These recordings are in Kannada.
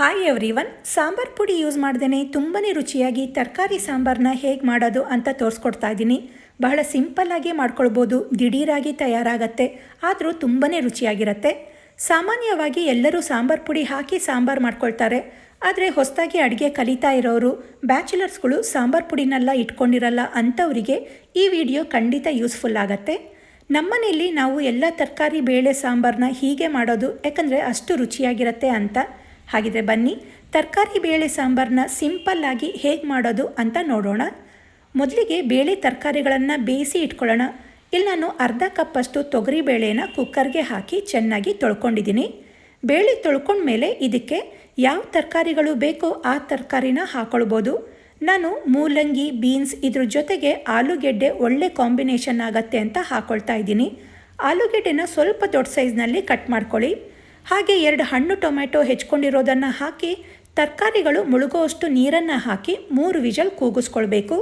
ಹಾಯ್ ಎವ್ರಿವನ್ ಸಾಂಬಾರ್ ಪುಡಿ ಯೂಸ್ ಮಾಡ್ದೇ ತುಂಬಾ ರುಚಿಯಾಗಿ ತರಕಾರಿ ಸಾಂಬಾರನ್ನ ಹೇಗೆ ಮಾಡೋದು ಅಂತ ತೋರಿಸ್ಕೊಡ್ತಾ ಇದ್ದೀನಿ. ಬಹಳ ಸಿಂಪಲ್ಲಾಗಿ ಮಾಡ್ಕೊಳ್ಬೋದು, ದಿಢೀರಾಗಿ ತಯಾರಾಗತ್ತೆ, ಆದರೂ ತುಂಬಾ ರುಚಿಯಾಗಿರುತ್ತೆ. ಸಾಮಾನ್ಯವಾಗಿ ಎಲ್ಲರೂ ಸಾಂಬಾರ್ ಪುಡಿ ಹಾಕಿ ಸಾಂಬಾರು ಮಾಡ್ಕೊಳ್ತಾರೆ, ಆದರೆ ಹೊಸದಾಗಿ ಅಡುಗೆ ಕಲಿತಾ ಇರೋರು ಬ್ಯಾಚುಲರ್ಸ್ಗಳು ಸಾಂಬಾರ್ ಪುಡಿನೆಲ್ಲ ಇಟ್ಕೊಂಡಿರಲ್ಲ ಅಂಥವರಿಗೆ ಈ ವಿಡಿಯೋ ಖಂಡಿತ ಯೂಸ್ಫುಲ್ ಆಗತ್ತೆ. ನಮ್ಮನೇಲಿ ನಾವು ಎಲ್ಲ ತರಕಾರಿ, ಬೇಳೆ ಸಾಂಬಾರನ್ನ ಹೀಗೆ ಮಾಡೋದು, ಯಾಕಂದರೆ ಅಷ್ಟು ರುಚಿಯಾಗಿರುತ್ತೆ ಅಂತ. ಹಾಗಿದ್ರೆ ಬನ್ನಿ, ತರಕಾರಿ ಬೇಳೆ ಸಾಂಬಾರನ್ನ ಸಿಂಪಲ್ಲಾಗಿ ಹೇಗೆ ಮಾಡೋದು ಅಂತ ನೋಡೋಣ. ಮೊದಲಿಗೆ ಬೇಳೆ ತರಕಾರಿಗಳನ್ನು ಬೇಯಿಸಿ ಇಟ್ಕೊಳ್ಳೋಣ. ಇಲ್ಲಿ ನಾನು ಅರ್ಧ ಕಪ್ಪಷ್ಟು ತೊಗರಿ ಬೇಳೆನ ಕುಕ್ಕರ್ಗೆ ಹಾಕಿ ಚೆನ್ನಾಗಿ ತೊಳ್ಕೊಂಡಿದ್ದೀನಿ. ಬೇಳೆ ತೊಳ್ಕೊಂಡ್ಮೇಲೆ ಇದಕ್ಕೆ ಯಾವ ತರಕಾರಿಗಳು ಬೇಕೋ ಆ ತರಕಾರಿನ ಹಾಕೊಳ್ಬೋದು. ನಾನು ಮೂಲಂಗಿ, ಬೀನ್ಸ್ ಇದ್ರ ಜೊತೆಗೆ ಆಲೂಗೆಡ್ಡೆ ಒಳ್ಳೆ ಕಾಂಬಿನೇಷನ್ ಆಗತ್ತೆ ಅಂತ ಹಾಕ್ಕೊಳ್ತಾ ಇದ್ದೀನಿ. ಆಲೂಗೆಡ್ಡೆನ ಸ್ವಲ್ಪ ದೊಡ್ಡ ಸೈಜ್ನಲ್ಲಿ ಕಟ್ ಮಾಡ್ಕೊಳ್ಳಿ. ಹಾಗೆ ಎರಡು ಹಣ್ಣು ಟೊಮೆಟೊ ಹೆಚ್ಕೊಂಡಿರೋದನ್ನು ಹಾಕಿ ತರಕಾರಿಗಳು ಮುಳುಗುವಷ್ಟು ನೀರನ್ನು ಹಾಕಿ ಮೂರು ವಿಜಲ್ ಕೂಗಿಸ್ಕೊಳ್ಬೇಕು.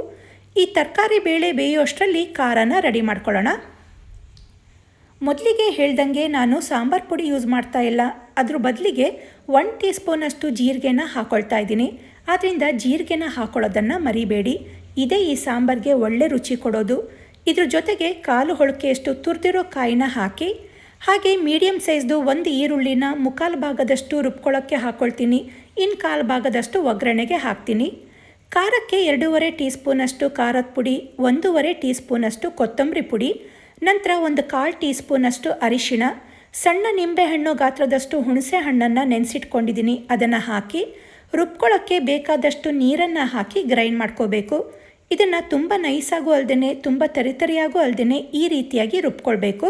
ಈ ತರಕಾರಿ ಬೇಳೆ ಬೇಯೋಷ್ಟರಲ್ಲಿ ಖಾರನ ರೆಡಿ ಮಾಡ್ಕೊಳ್ಳೋಣ. ಮೊದಲಿಗೆ ಹೇಳ್ದಂಗೆ ನಾನು ಸಾಂಬಾರು ಪುಡಿ ಯೂಸ್ ಮಾಡ್ತಾ ಇಲ್ಲ. ಅದ್ರ ಬದಲಿಗೆ ಒನ್ ಟೀ ಸ್ಪೂನಷ್ಟು ಜೀರಿಗೆನ ಹಾಕೊಳ್ತಾ ಇದ್ದೀನಿ. ಆದ್ದರಿಂದ ಜೀರಿಗೆನ ಹಾಕೊಳ್ಳೋದನ್ನು ಮರಿಬೇಡಿ. ಇದೇ ಈ ಸಾಂಬಾರಿಗೆ ಒಳ್ಳೆ ರುಚಿ ಕೊಡೋದು. ಇದ್ರ ಜೊತೆಗೆ ಕಾಲು ಹೊಳಕೆಯಷ್ಟು ತುರಿದಿರೋ ಕಾಯಿನ ಹಾಕಿ ಹಾಗೆ ಮೀಡಿಯಮ್ ಸೈಜ್ದು ಒಂದು ಈರುಳ್ಳಿನ ಮುಕ್ಕಾಲು ಭಾಗದಷ್ಟು ರುಬ್ಕೊಳ್ಳೋಕ್ಕೆ ಹಾಕ್ಕೊಳ್ತೀನಿ ಇನ್ನು ಕಾಲು ಭಾಗದಷ್ಟು ಒಗ್ಗರಣೆಗೆ ಹಾಕ್ತೀನಿ. ಖಾರಕ್ಕೆ ಎರಡೂವರೆ ಟೀ ಸ್ಪೂನಷ್ಟು ಖಾರದ ಪುಡಿ, ಒಂದೂವರೆ ಟೀ ಸ್ಪೂನಷ್ಟು ಕೊತ್ತಂಬರಿ ಪುಡಿ, ನಂತರ ಒಂದು ಕಾಲು ಟೀ ಸ್ಪೂನಷ್ಟು ಅರಿಶಿಣ, ಸಣ್ಣ ನಿಂಬೆಹಣ್ಣು ಗಾತ್ರದಷ್ಟು ಹುಣಸೆ ಹಣ್ಣನ್ನು ನೆನೆಸಿಟ್ಕೊಂಡಿದ್ದೀನಿ ಅದನ್ನು ಹಾಕಿ ರುಬ್ಕೊಳ್ಳೋಕ್ಕೆ ಬೇಕಾದಷ್ಟು ನೀರನ್ನು ಹಾಕಿ ಗ್ರೈಂಡ್ ಮಾಡ್ಕೋಬೇಕು. ಇದನ್ನು ತುಂಬ ನೈಸಾಗೂ ಅಲ್ಲದೆ ತುಂಬ ತರಿತರಿಯಾಗೂ ಅಲ್ಲದೆ ಈ ರೀತಿಯಾಗಿ ರುಬ್ಕೊಳ್ಬೇಕು.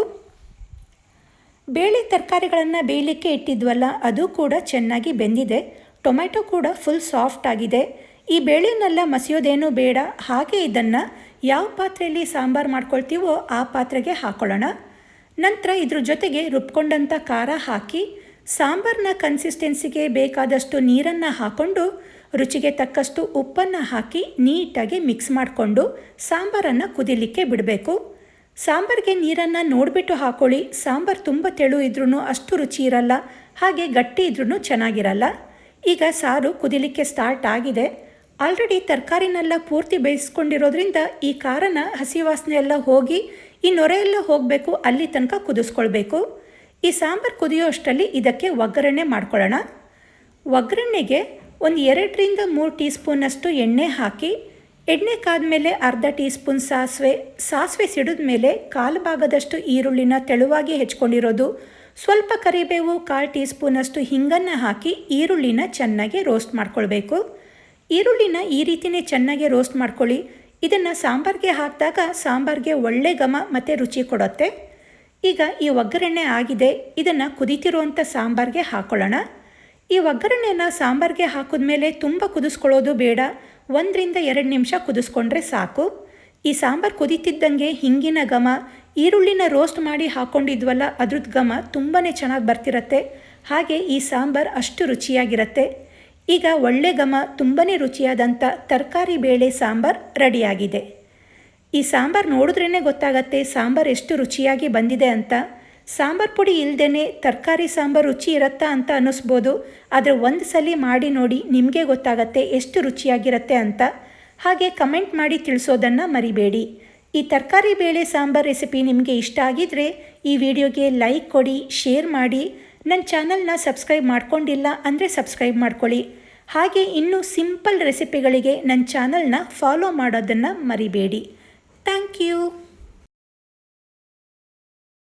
ಬೇಳೆ ತರಕಾರಿಗಳನ್ನು ಬೇಯಲಿಕ್ಕೆ ಇಟ್ಟಿದ್ವಲ್ಲ, ಅದು ಕೂಡ ಚೆನ್ನಾಗಿ ಬೆಂದಿದೆ. ಟೊಮೆಟೊ ಕೂಡ ಫುಲ್ ಸಾಫ್ಟ್ ಆಗಿದೆ. ಈ ಬೇಳೆನೆಲ್ಲ ಮಸಿಯೋದೇನೂ ಬೇಡ, ಹಾಗೆ ಇದನ್ನು ಯಾವ ಪಾತ್ರೆಯಲ್ಲಿ ಸಾಂಬಾರು ಮಾಡ್ಕೊಳ್ತೀವೋ ಆ ಪಾತ್ರೆಗೆ ಹಾಕೊಳ್ಳೋಣ. ನಂತರ ಇದ್ರ ಜೊತೆಗೆ ರುಬ್ಕೊಂಡಂಥ ಖಾರ ಹಾಕಿ ಸಾಂಬಾರನ್ನ ಕನ್ಸಿಸ್ಟೆನ್ಸಿಗೆ ಬೇಕಾದಷ್ಟು ನೀರನ್ನು ಹಾಕ್ಕೊಂಡು ರುಚಿಗೆ ತಕ್ಕಷ್ಟು ಉಪ್ಪನ್ನು ಹಾಕಿ ನೀಟಾಗಿ ಮಿಕ್ಸ್ ಮಾಡಿಕೊಂಡು ಸಾಂಬಾರನ್ನು ಕುದಿಲಿಕ್ಕೆ ಬಿಡಬೇಕು. ಸಾಂಬಾರಿಗೆ ನೀರನ್ನು ನೋಡಿಬಿಟ್ಟು ಹಾಕೊಳ್ಳಿ. ಸಾಂಬಾರು ತುಂಬ ತೆಳು ಇದ್ರೂ ಅಷ್ಟು ರುಚಿ ಇರಲ್ಲ. ಹಾಗೆ ಗಟ್ಟಿ ಇದ್ರೂ ಚೆನ್ನಾಗಿರಲ್ಲ. ಈಗ ಸಾರು ಕುದಿಲಿಕ್ಕೆ ಸ್ಟಾರ್ಟ್ ಆಗಿದೆ. ಆಲ್ರೆಡಿ ತರಕಾರಿನೆಲ್ಲ ಪೂರ್ತಿ ಬೇಯಿಸ್ಕೊಂಡಿರೋದ್ರಿಂದ ಈ ಖಾರನ ಹಸಿ ವಾಸನೆ ಎಲ್ಲ ಹೋಗಿ, ಈ ನೊರೆ ಎಲ್ಲ ಹೋಗಬೇಕು, ಅಲ್ಲಿ ತನಕ ಕುದಿಸ್ಕೊಳ್ಬೇಕು. ಈ ಸಾಂಬಾರು ಕುದಿಯೋ ಅಷ್ಟರಲ್ಲಿ ಇದಕ್ಕೆ ಒಗ್ಗರಣೆ ಮಾಡ್ಕೊಳ್ಳೋಣ. ಒಗ್ಗರಣೆಗೆ ಒಂದು ಎರಡರಿಂದ ಮೂರು ಟೀ ಸ್ಪೂನಷ್ಟು ಎಣ್ಣೆ ಹಾಕಿ ಎಣ್ಣೆ ಕಾದ್ಮೇಲೆ ಅರ್ಧ ಟೀ ಸ್ಪೂನ್ ಸಾಸಿವೆ ಸಾಸಿವೆ ಸಿಡಿದ ಮೇಲೆ ಕಾಲು ಭಾಗದಷ್ಟು ಈರುಳ್ಳಿನ ತೆಳುವಾಗಿ ಹೆಚ್ಕೊಂಡಿರೋದು. ಸ್ವಲ್ಪ ಕರಿಬೇವು, ಕಾಲು ಟೀ ಸ್ಪೂನಷ್ಟು ಹಿಂಗನ್ನು ಹಾಕಿ ಈರುಳ್ಳಿನ ಚೆನ್ನಾಗಿ ರೋಸ್ಟ್ ಮಾಡ್ಕೊಳ್ಬೇಕು. ಈರುಳ್ಳಿನ ಈ ರೀತಿಯೇ ಚೆನ್ನಾಗಿ ರೋಸ್ಟ್ ಮಾಡ್ಕೊಳ್ಳಿ. ಇದನ್ನು ಸಾಂಬಾರಿಗೆ ಹಾಕಿದಾಗ ಸಾಂಬಾರಿಗೆ ಒಳ್ಳೆ ಘಮ ಮತ್ತು ರುಚಿ ಕೊಡುತ್ತೆ. ಈಗ ಈ ಒಗ್ಗರಣೆ ಆಗಿದೆ, ಇದನ್ನು ಕುದಿತಿರುವಂಥ ಸಾಂಬಾರಿಗೆ ಹಾಕೊಳ್ಳೋಣ. ಈ ಒಗ್ಗರಣೆನ ಸಾಂಬಾರಿಗೆ ಹಾಕಿದ್ಮೇಲೆ ತುಂಬ ಕುದಿಸ್ಕೊಳ್ಳೋದು ಬೇಡ. ಒಂದರಿಂದ ಎರಡು ನಿಮಿಷ ಕುದಿಸ್ಕೊಂಡ್ರೆ ಸಾಕು. ಈ ಸಾಂಬಾರು ಕುದೀತಿದ್ದಂಗೆ ಹಿಂಗಿನ ಘಮ, ಈರುಳ್ಳಿನ ರೋಸ್ಟ್ ಮಾಡಿ ಹಾಕ್ಕೊಂಡಿದ್ವಲ್ಲ ಅದ್ರದ್ದು ಘಮ ತುಂಬಾ ಚೆನ್ನಾಗಿ ಬರ್ತಿರತ್ತೆ. ಹಾಗೆ ಈ ಸಾಂಬಾರು ಅಷ್ಟು ರುಚಿಯಾಗಿರುತ್ತೆ. ಈಗ ಒಳ್ಳೆ ಘಮ ತುಂಬಾ ರುಚಿಯಾದಂಥ ತರಕಾರಿ ಬೇಳೆ ಸಾಂಬಾರು ರೆಡಿಯಾಗಿದೆ. ಈ ಸಾಂಬಾರು ನೋಡಿದ್ರೇ ಗೊತ್ತಾಗತ್ತೆ ಸಾಂಬಾರು ಎಷ್ಟು ರುಚಿಯಾಗಿ ಬಂದಿದೆ ಅಂತ. ಸಾಂಬಾರು ಪುಡಿ ಇಲ್ಲದೇ ತರಕಾರಿ ಸಾಂಬಾರು ರುಚಿ ಇರುತ್ತಾ ಅಂತ ಅನ್ನಿಸ್ಬೋದು. ಆದರೆ ಒಂದು ಸಲ ಮಾಡಿ ನೋಡಿ ನಿಮಗೆ ಗೊತ್ತಾಗತ್ತೆ ಎಷ್ಟು ರುಚಿಯಾಗಿರುತ್ತೆ ಅಂತ. ಹಾಗೆ ಕಮೆಂಟ್ ಮಾಡಿ ತಿಳಿಸೋದನ್ನು ಮರಿಬೇಡಿ. ಈ ತರಕಾರಿ ಬೇಳೆ ಸಾಂಬಾರು ರೆಸಿಪಿ ನಿಮಗೆ ಇಷ್ಟ ಆಗಿದರೆ ಈ ವಿಡಿಯೋಗೆ ಲೈಕ್ ಕೊಡಿ, ಶೇರ್ ಮಾಡಿ. ನನ್ನ ಚಾನಲ್ನ ಸಬ್ಸ್ಕ್ರೈಬ್ ಮಾಡ್ಕೊಂಡಿಲ್ಲ ಅಂದರೆ ಸಬ್ಸ್ಕ್ರೈಬ್ ಮಾಡ್ಕೊಳ್ಳಿ. ಹಾಗೆ ಇನ್ನೂ ಸಿಂಪಲ್ ರೆಸಿಪಿಗಳಿಗೆ ನನ್ನ ಚಾನಲ್ನ ಫಾಲೋ ಮಾಡೋದನ್ನು ಮರಿಬೇಡಿ. Thank you.